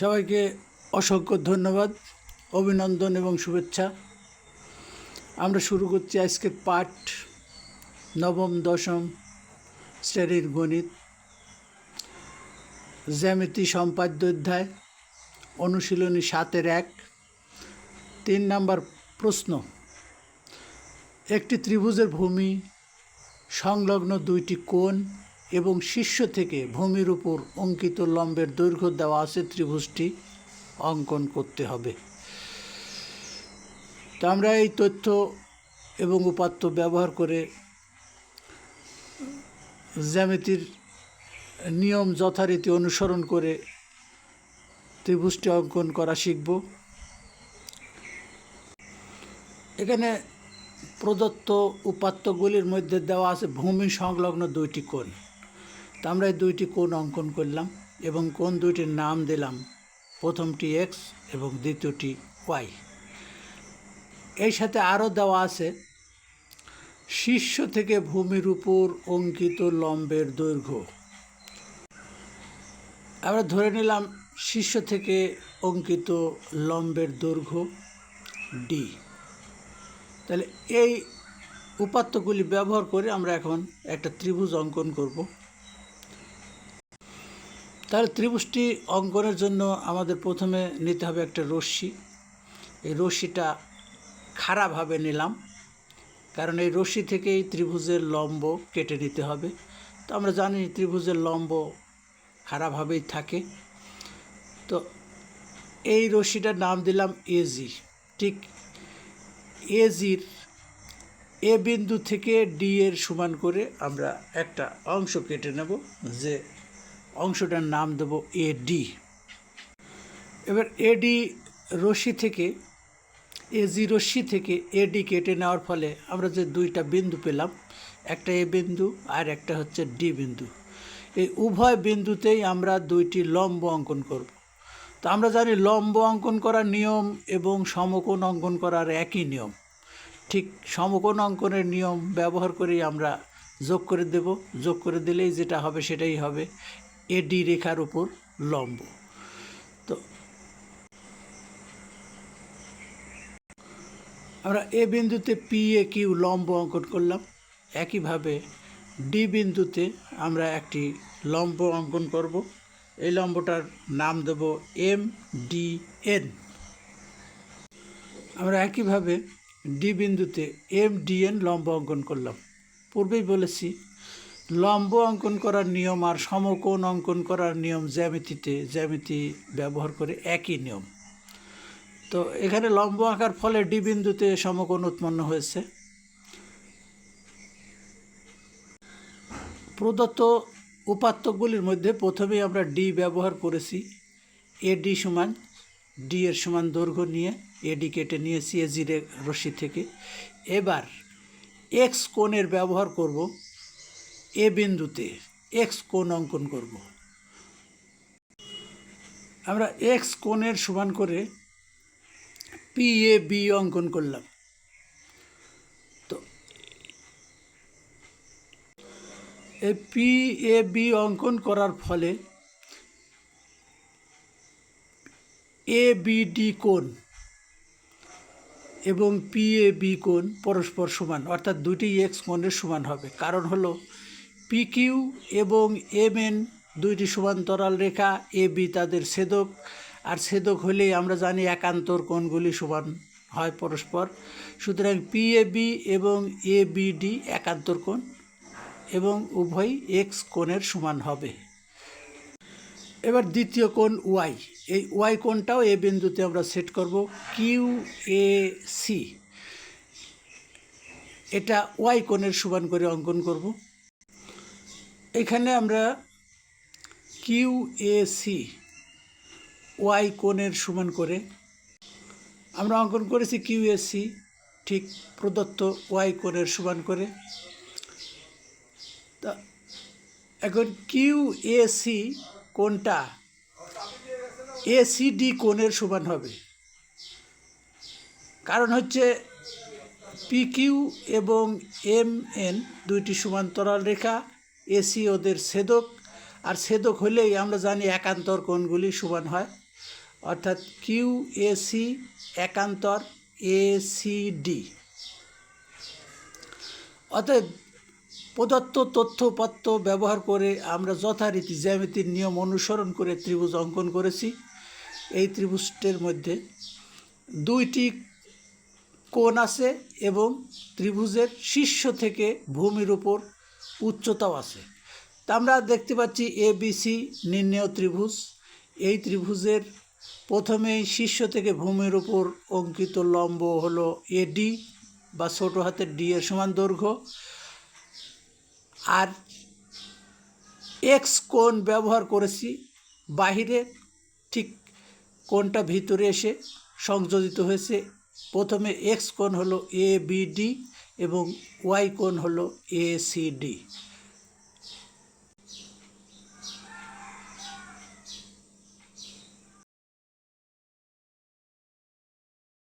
সবাইকে অসংখ্য ধন্যবাদ, অভিনন্দন এবং শুভেচ্ছা। আমরা শুরু করছি আজকের পাঠ, নবম, দশম শ্রেণির গণিত। জ্যামিতি সম্পাদ্য অধ্যায়, অনুশীলনী সাতের এক, তিন নাম্বার প্রশ্ন। একটি ত্রিভুজের ভূমি সংলগ্ন দুইটি কোণ এবং শীর্ষ থেকে ভূমির উপর অঙ্কিত লম্বের দৈর্ঘ্য দেওয়া আছে ত্রিভুজটি অঙ্কন করতে হবে। তো আমরা এই তথ্য এবং উপাত্ত ব্যবহার করে জ্যামিতির নিয়ম যথারীতি অনুসরণ করে ত্রিভুজটি অঙ্কন করা শিখব। এখানে প্রদত্ত উপাত্তগুলির মধ্যে দেওয়া আছে ভূমি সংলগ্ন দুইটি কোণ। তা আমরা এই দুইটি কোণ অঙ্কন করলাম এবং কোন দুইটির নাম দিলাম। প্রথমটি এক্স এবং দ্বিতীয়টি ওয়াই। এর সাথে আরও দেওয়া আছে, শীর্ষ থেকে ভূমির উপর অঙ্কিত লম্বের দৈর্ঘ্য। আমরা ধরে নিলাম শীর্ষ থেকে অঙ্কিত লম্বের দৈর্ঘ্য ডি। তাহলে এই উপাত্তগুলি ব্যবহার করে আমরা এখন একটা ত্রিভুজ অঙ্কন করব। তাহলে ত্রিভুজটি অঙ্কনের জন্য আমাদের প্রথমে নিতে হবে একটা রশ্মি। এই রশ্মিটা খাড়াভাবে নিলাম, কারণ এই রশ্মি থেকেই ত্রিভুজের লম্ব কেটে নিতে হবে। তো আমরা জানি ত্রিভুজের লম্ব খাড়াভাবেই থাকে। তো এই রশ্মিটার নাম দিলাম এজি ঠিক এজির এ বিন্দু থেকে ডি এর সমান করে আমরা একটা অংশ কেটে নেব, যে অংশটার নাম দেব এডি এবার এডি রশ্মি থেকে এজি রশ্মি থেকে এডি কেটে নেওয়ার ফলে আমরা যে দুইটা বিন্দু পেলাম, একটা এ বিন্দু আর একটা হচ্ছে ডি বিন্দু। এই উভয় বিন্দুতেই আমরা দুইটি লম্ব অঙ্কন করব। তো আমরা জানি লম্ব অঙ্কন করার নিয়ম এবং সমকোণ অঙ্কন করার একই নিয়ম। ঠিক সমকোণ অঙ্কনের নিয়ম ব্যবহার করেই আমরা যোগ করে দেব। যোগ করে দিলেই যেটা হবে সেটাই হবে। এডি রেখার উপর লম্ব। তো আমরা এ বিন্দুতে পি এ কিউ লম্ব অঙ্কন করলাম। একইভাবে ডি বিন্দুতে আমরা একটি লম্ব অঙ্কন করব। এই লম্বটার নাম দেব এম ডি এন আমরা একইভাবে ডি বিন্দুতে এম ডি এন লম্ব অঙ্কন করলাম। পূর্বেই বলেছি লম্ব অঙ্কন করার নিয়ম আর সমকোণ অঙ্কন করার নিয়ম জ্যামিতিতে, জ্যামিতি ব্যবহার করে একই নিয়ম। তো এখানে লম্ব আঁকার ফলে ডি বিন্দুতে সমকোণ উৎপন্ন হয়েছে। প্রদত্ত উপাত্তগুলির মধ্যে প্রথমেই আমরা ডি ব্যবহার করেছি। এডি সমান, ডি এর সমান দৈর্ঘ্য নিয়ে এডি কেটে নিয়েছি এজি রশ্মি থেকে। এবার এক্স কোণের ব্যবহার করব। এ বিন্দুতে এক্স কোণ অঙ্কন করব। আমরা এক্স কোণের সমান করে পি এ বি অঙ্কন করলাম। তো এই পি এ বি অঙ্কন করার ফলে এ বি ডি কোণ এবং পি এ বি কোণ পরস্পর সমান, অর্থাৎ দুটি এক্স কোণের সমান হবে। কারণ হলো পি কিউ এবং এম এন দুইটি সমান্তরাল রেখা এ বি তাদের ছেদক। আর ছেদক হলেই আমরা জানি একান্তর কোণগুলি সমান হয় পরস্পর। সুতরাং পি এ বি এবং এ বি ডি একান্তর কোণ এবং উভয় এক্স কোণের সমান হবে। এবার দ্বিতীয় কোণ ওয়াই এই ওয়াই কোণটাও এ বিন্দুতে আমরা সেট করব কিউ এ সি এটা ওয়াই কোণের সমান করে অঙ্কন করব। এখানে আমরা কিউ এ সি ওয়াই কোণের সমান করে আমরা অঙ্কন করেছি কিউ এ সি ঠিক প্রদত্ত ওয়াই কোণের সমান করে। তা এখন কিউ এ সি কোনটা এসিডি কোণের সমান হবে। কারণ হচ্ছে পি কিউ এবং এম এন দুইটি সমান্তরাল রেখা। এসি ওদের সেদক। আর সেদক হলেই আমরা জানি একান্তর কোণগুলি সমান হয়। অর্থাৎ কিউ এসি একান্তর এ সি ডি। অতএব প্রদত্ত তথ্যপত্র ব্যবহার করে আমরা যথারীতি জ্যামিতির নিয়ম অনুসরণ করে ত্রিভুজ অঙ্কন করেছি এই ত্রিভুজটির মধ্যে। দুইটি কোণ আছে এবং ত্রিভুজের শীর্ষ থেকে ভূমির উপর উচ্চতাও আছে। তা আমরা দেখতে পাচ্ছি এ বি সি নির্ণেয় ত্রিভুজ। এই ত্রিভুজের প্রথমেই শীর্ষ থেকে ভূমির উপর অঙ্কিত লম্ব হলো এডি বা ছোট হাতের ডি এর সমান দৈর্ঘ্য। আর এক্স কোণ ব্যবহার করেছি বাহিরে, ঠিক কোণটা ভিতরে এসে সংযোজিত হয়েছে প্রথমে এক্স কোণ হলো এ বি ডি এবং ওয়াই কোণ হলো এ সি ডি